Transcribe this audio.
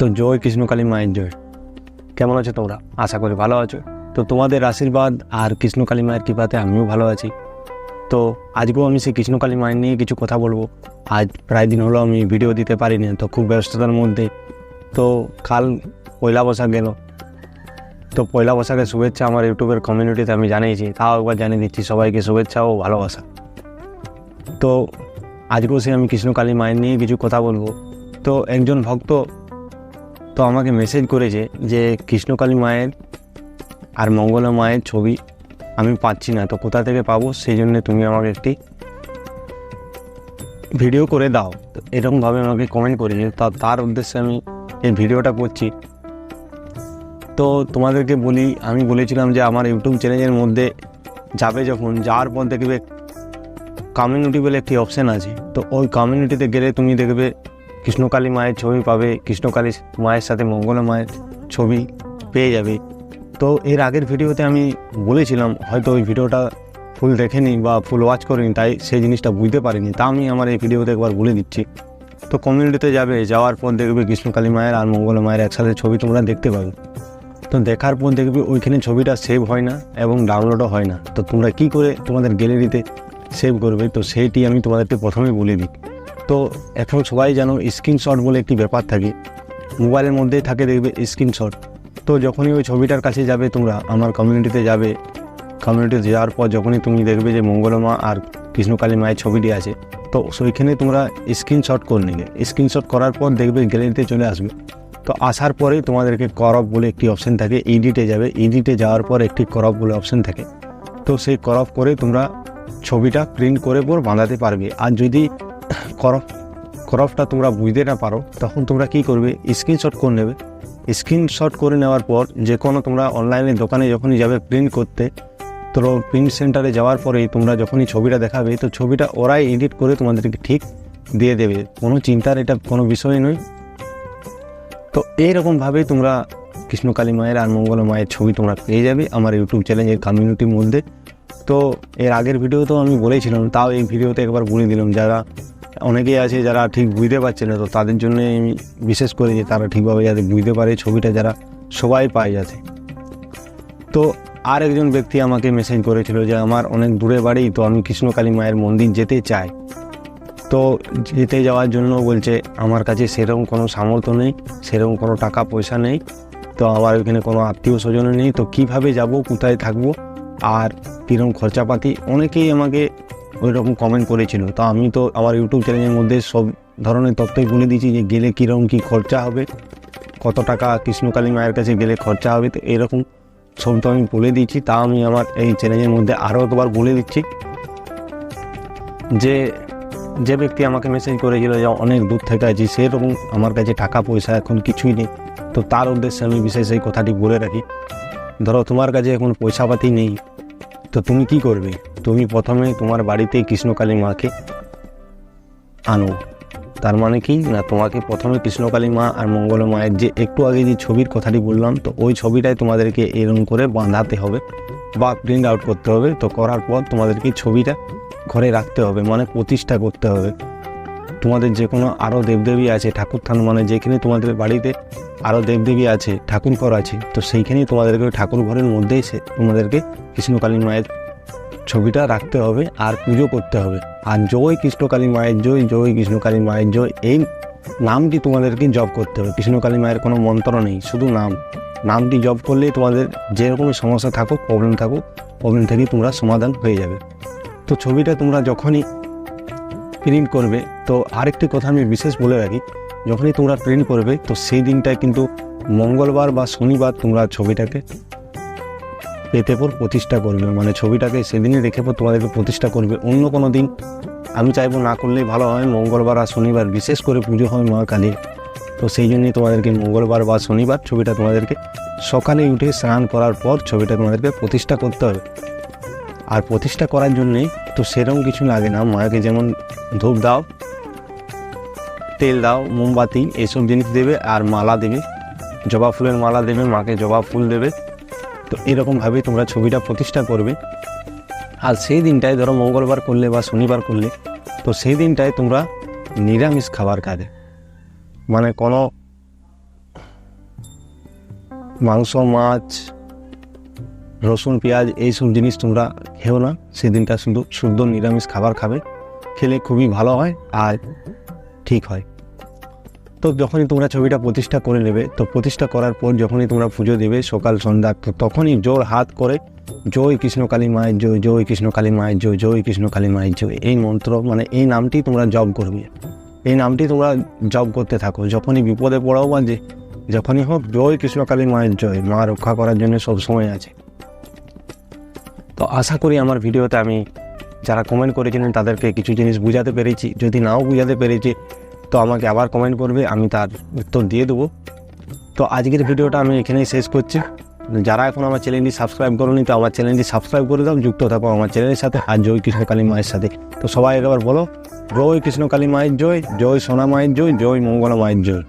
তো জয় কৃষ্ণকালী মায়ের জয়। কেমন আছো তোমরা? আশা করি ভালো আছো। তো তোমাদের আশীর্বাদ আর কৃষ্ণকালী মায়ের কৃপাতে আমিও ভালো আছি। তো আজকেও আমি সেই কৃষ্ণকালী মায়ের নিয়ে কিছু কথা বলব। আজ প্রায় দিন হলো আমি ভিডিও দিতে পারিনি, তো খুব ব্যস্ততার মধ্যে। তো কাল পয়লা বৈশাখ গেল। তো পয়লা বৈশাখের শুভেচ্ছা আমার ইউটিউবের কমিউনিটিতে আমি জানিয়েছি। তাও একবার জানিয়ে দিচ্ছি, সবাইকে শুভেচ্ছা ও ভালোবাসা। তো আজকেও সে আমি কৃষ্ণকালী মায়ের নিয়ে কিছু কথা বলব। তো একজন ভক্ত তো আমাকে মেসেজ করেছে যে, কৃষ্ণকালী মায়ের আর মঙ্গলা মায়ের ছবি আমি পাচ্ছি না, তো কোথা থেকে পাবো? সেই জন্য তুমি আমাকে একটি ভিডিও করে দাও। তো এরকমভাবে আমাকে কমেন্ট করেছে। তা, তার উদ্দেশ্যে আমি এই ভিডিওটা করছি। তো তোমাদেরকে বলি, আমি বলেছিলাম যে, আমার ইউটিউব চ্যানেলের মধ্যে যাবে যখন, যাওয়ার পর দেখবে কমিউনিটি বলে একটি অপশান আছে। তো ওই কমিউনিটিতে গেলে তুমি দেখবে কৃষ্ণকালী মায়ের ছবি পাবে, কৃষ্ণকালী মায়ের সাথে মঙ্গলা মায়ের ছবি পেয়ে যাবে। তো এর আগের ভিডিওতে আমি বলেছিলাম, হয়তো ওই ভিডিওটা ফুল দেখেনি বা ফুল ওয়াচ করিনি, তাই সেই জিনিসটা বুঝতে পারিনি, তা আমি আমার এই ভিডিওতে একবার বলে দিচ্ছি। তো কমিউনিটিতে যাবে, যাওয়ার পর দেখবে কৃষ্ণকালী মায়ের আর মঙ্গলা মায়ের একসাথে ছবি তোমরা দেখতে পাবে। তো দেখার পর দেখবে ওইখানে ছবিটা সেভ হয় না এবং ডাউনলোডও হয় না। তো তোমরা কি করে তোমাদের গ্যালারিতে সেভ করবে? তো সেইটি আমি তোমাদেরকে প্রথমে বলে দিই। তো এখন সবাই জানো স্ক্রিনশট বলে একটি ব্যাপার থাকে। মোবাইলের মধ্যেই থাকে দেখবে স্ক্রিনশট তো যখনই ওই ছবিটার কাছে যাবে তোমরা, আমার কমিউনিটিতে যাবে। কমিউনিটিতে যাওয়ার পর যখনই তুমি দেখবে যে মঙ্গলমা আর কৃষ্ণকালী মায়ের ছবিটি আছে, তো সেইখানে তোমরা স্ক্রিনশট করে নেবে স্ক্রিনশট করার পর দেখবে গ্যালারিতে চলে আসবে। তো আসার পরে তোমাদেরকে করপ বলে একটি অপশন থাকে এডিটে যাবে। এডিটে যাওয়ার পর একটি করপ বলে অপশন থাকে। তো সেই করপ করে তোমরা ছবিটা প্রিন্ট করে পর বাঁধাতে পারবে। আর যদি করপ করফটা তোমরা বুঝতে না পারো, তখন তোমরা কি করবে? স্ক্রিনশট করে নেবে। স্ক্রিনশট করে নেওয়ার পর যে কোনো তোমরা অনলাইনে দোকানে যখনই যাবে প্রিন্ট করতে, তো প্রিন্ট সেন্টারে যাওয়ার পরেই তোমরা যখনই ছবিটা দেখাবে, তো ছবিটা ওরাই এডিট করে তোমাদেরকে ঠিক দিয়ে দেবে। কোনো চিন্তার এটা কোনো বিষয় নয়। তো এইরকমভাবেই তোমরা কৃষ্ণকালী মায়ের আর মঙ্গল মায়ের ছবি তোমরা পেয়ে যাবে আমার ইউটিউব চ্যানেলের কমিউনিটির মধ্যে। তো এর আগের ভিডিও তো আমি বলেছিলাম, তাও এই ভিডিওতে একবার বলে দিলাম, যারা অনেকেই আছে যারা ঠিক বুঝতে পারছে না, তো তাদের জন্য আমি বিশেষ করে যে তারা ঠিকভাবে যাতে বুঝতে পারে ছবিটা যারা সবাই পায় যাতে। তো আর একজন ব্যক্তি আমাকে মেসেজ করেছিল যে, আমার অনেক দূরে বাড়ি, তো আমি কৃষ্ণকালী মায়ের মন্দির যেতে চাই। তো যেতে যাওয়ার জন্য বলছে, আমার কাছে সেরকম কোনো সামর্থ্য নেই, সেরকম কোনো টাকা পয়সা নেই, তো আমার ওইখানে কোনো আত্মীয় স্বজনও নেই, তো কীভাবে যাব, কোথায় থাকব, আর কীরকম খরচাপাতি? অনেকেই আমাকে ওই রকম কমেন্ট করেছিল। তা আমি তো আমার ইউটিউব চ্যানেলের মধ্যে সব ধরনের তথ্যই বলে দিয়েছি যে গেলে কীরকম কী খরচা হবে, কত টাকা কৃষ্ণকালী মায়ের কাছে গেলে খরচা হবে, তো এরকম সব তো আমি বলে দিয়েছি। তা আমি আমার এই চ্যানেলের মধ্যে আরও একবার বলে দিচ্ছি। যে যে ব্যক্তি আমাকে মেসেজ করেছিল যে অনেক দূর থেকে আছি, সেরকম আমার কাছে টাকা পয়সা এখন কিছুই নেই। তো তার উদ্দেশ্যে আমি বিশেষ এই কথাটি বলে রাখি। ধরো তোমার কাছে এখন পয়সাপাতি নেই, তো তুমি কি করবে? তুমি প্রথমে তোমার বাড়িতে কৃষ্ণকালী মাকে আনো। তার মানে কি? না, তোমাকে প্রথমে কৃষ্ণকালী মা আর মঙ্গল মায়ের যে একটু আগে যে ছবির কথাটি বললাম, তো ওই ছবিটাই তোমাদেরকে এরম করে বাঁধাতে হবে বা প্রিন্ট আউট করতে হবে। তো করার পর তোমাদেরকে ছবিটা ঘরে রাখতে হবে মানে প্রতিষ্ঠা করতে হবে। তোমাদের যে কোনো আরও দেবদেবী আছে, ঠাকুর থান মানে যেখানে তোমাদের বাড়িতে আরও দেবদেবী আছে ঠাকুর ঘর আছে, তো সেইখানেই তোমাদেরকে ঠাকুর ঘরের মধ্যেই সে তোমাদেরকে কৃষ্ণকালী মায়ের ছবিটা রাখতে হবে আর পুজো করতে হবে। আর জয় কৃষ্ণকালী মায়ের জয় জয় কৃষ্ণকালী মায়ের জয়, এই নামটি তোমাদেরকে জপ করতে হবে। কৃষ্ণকালী মায়ের কোনো মন্ত্র নেই, শুধু নাম। নামটি জপ করলেই তোমাদের যেরকমই সমস্যা থাকুক প্রবলেম থাকুক প্রবলেম থেকেই তোমরা সমাধান হয়ে যাবে। তো ছবিটা তোমরা যখনই প্রিন্ট করবে, তো আরেকটি কথা আমি বিশেষ বলে রাখি, যখনই তোমরা প্রিন্ট করবে, তো সেই দিনটায় কিন্তু মঙ্গলবার বা শনিবার তোমরা ছবিটাকে পেতে পর প্রতিষ্ঠা করবে। মানে ছবিটাকে সেদিনই রেখে পর তোমাদেরকে প্রতিষ্ঠা করবে। অন্য কোনো দিন। আমি চাইব না করলেই ভালো হয়। মঙ্গলবার আর শনিবার বিশেষ করে পুজো হয় মা কালীর। তো সেই জন্যই তোমাদেরকে মঙ্গলবার বা শনিবার ছবিটা তোমাদেরকে সকালে উঠে স্নান করার পর ছবিটা তোমাদেরকে প্রতিষ্ঠা করতে হবে। আর প্রতিষ্ঠা করার জন্যে তো সেরকম কিছু লাগে না। মাকে যেমন ধূপ দাও, তেল দাও, মোমবাতি, এসব জিনিস দেবে আর মালা দেবে। জবা ফুলের মালা দেবে, মাকে জবা ফুল দেবে। তো এরকমভাবেই তোমরা ছবিটা প্রতিষ্ঠা করবে। আর সেই দিনটায় ধরো মঙ্গলবার করলে বা শনিবার করলে, তো সেই দিনটায় তোমরা নিরামিষ খাবার খাবে। মানে কোনো মাংস, মাছ, রসুন, পেঁয়াজ এইসব জিনিস তোমরা খেও না। সেদিনটা শুধু শুদ্ধ নিরামিষ খাবার খাবে। খেলে খুবই ভালো হয় আর ঠিক হয়। তো যখনই তোমরা ছবিটা প্রতিষ্ঠা করে নেবে, তো প্রতিষ্ঠা করার পর যখনই তোমরা পুজো দেবে সকাল, সন্ধ্যা তখনই জোর হাত করে জয় কৃষ্ণ কালী মায়ের জয় জয় কৃষ্ণ কালী মায়ের জয় জয় কৃষ্ণ কালী মায়ের জয়, এই মন্ত্র মানে এই নামটি তোমরা জব করবে। এই নামটি তোমরা জব করতে থাকো। যখনই বিপদে পড়াও বা যে, যখনই হোক জয় কৃষ্ণ কালী মায়ের জয়, মা রক্ষা করার জন্য সব সময় আছে। তো আশা করি আমার ভিডিওতে আমি যারা কমেন্ট করেছিলেন তাদেরকে কিছু জিনিস বুঝাতে পেরেছি। যদি নাও বুঝাতে পেরেছি তো আমাকে আবার কমেন্ট করবে, আমি তার উত্তর দিয়ে দেবো। তো আজকের ভিডিওটা আমি এখানেই শেষ করছি। যারা এখন আমার চ্যানেলটি সাবস্ক্রাইব করোনি, তো আমার চ্যানেলটি সাবস্ক্রাইব করে দাও, যুক্ত থাকো আমার চ্যানেলের সাথে। আর জয় কৃষ্ণ কালী মায়ের সাথে। তো সবাই একবার বলো, জয় কৃষ্ণ কালী মায়ের জয় জয় সোনা মায়ের জয় জয় মঙ্গলা মায়ের জয়।